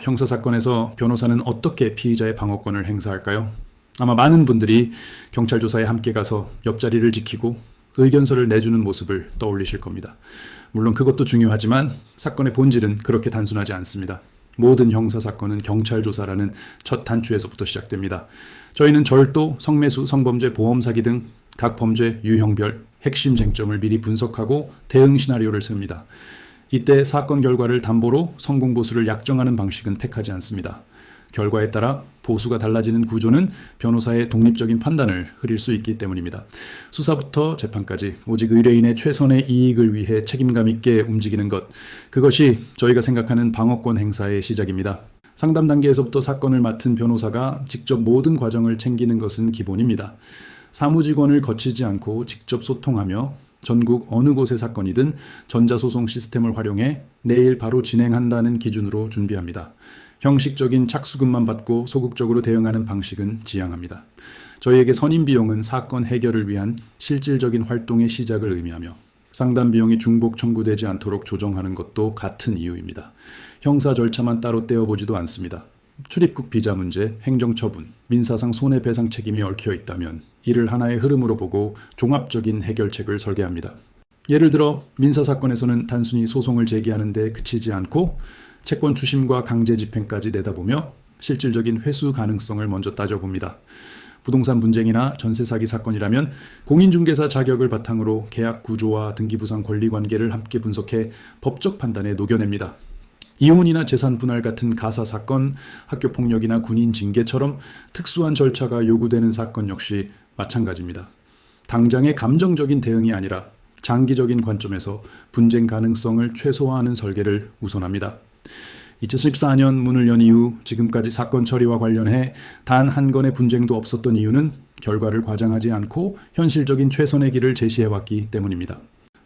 형사 사건에서 변호사는 어떻게 피의자의 방어권을 행사할까요? 아마 많은 분들이 경찰 조사에 함께 가서 옆자리를 지키고 의견서를 내주는 모습을 떠올리실 겁니다. 물론 그것도 중요하지만 사건의 본질은 그렇게 단순하지 않습니다. 모든 형사 사건은 경찰 조사라는 첫 단추에서부터 시작됩니다. 저희는 절도, 성매수, 성범죄, 보험 사기 등 각 범죄 유형별 핵심 쟁점을 미리 분석하고 대응 시나리오를 씁니다. 이때 사건 결과를 담보로 성공 보수를 약정하는 방식은 택하지 않습니다. 결과에 따라 보수가 달라지는 구조는 변호사의 독립적인 판단을 흐릴 수 있기 때문입니다. 수사부터 재판까지 오직 의뢰인의 최선의 이익을 위해 책임감 있게 움직이는 것, 그것이 저희가 생각하는 방어권 행사의 시작입니다. 상담 단계에서부터 사건을 맡은 변호사가 직접 모든 과정을 챙기는 것은 기본입니다. 사무직원을 거치지 않고 직접 소통하며 전국 어느 곳의 사건이든 전자소송 시스템을 활용해 내일 바로 진행한다는 기준으로 준비합니다. 형식적인 착수금만 받고 소극적으로 대응하는 방식은 지양합니다. 저희에게 선임 비용은 사건 해결을 위한 실질적인 활동의 시작을 의미하며 상담 비용이 중복 청구되지 않도록 조정하는 것도 같은 이유입니다. 형사 절차만 따로 떼어보지도 않습니다. 출입국 비자 문제, 행정처분, 민사상 손해배상 책임이 얽혀 있다면 이를 하나의 흐름으로 보고 종합적인 해결책을 설계합니다. 예를 들어 민사 사건에서는 단순히 소송을 제기하는 데 그치지 않고 채권 추심과 강제 집행까지 내다보며 실질적인 회수 가능성을 먼저 따져봅니다. 부동산 분쟁이나 전세 사기 사건이라면 공인중개사 자격을 바탕으로 계약 구조와 등기부상 권리 관계를 함께 분석해 법적 판단에 녹여냅니다. 이혼이나 재산 분할 같은 가사 사건, 학교 폭력이나 군인 징계처럼 특수한 절차가 요구되는 사건 역시 마찬가지입니다. 당장의 감정적인 대응이 아니라 장기적인 관점에서 분쟁 가능성을 최소화하는 설계를 우선합니다. 2014년 문을 연 이후 지금까지 사건 처리와 관련해 단 한 건의 분쟁도 없었던 이유는 결과를 과장하지 않고 현실적인 최선의 길을 제시해왔기 때문입니다.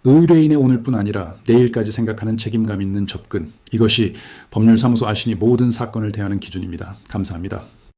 의뢰인의 오늘뿐 아니라 내일까지 생각하는 책임감 있는 접근. 이것이 법률사무소 아신이 모든 사건을 대하는 기준입니다. 감사합니다.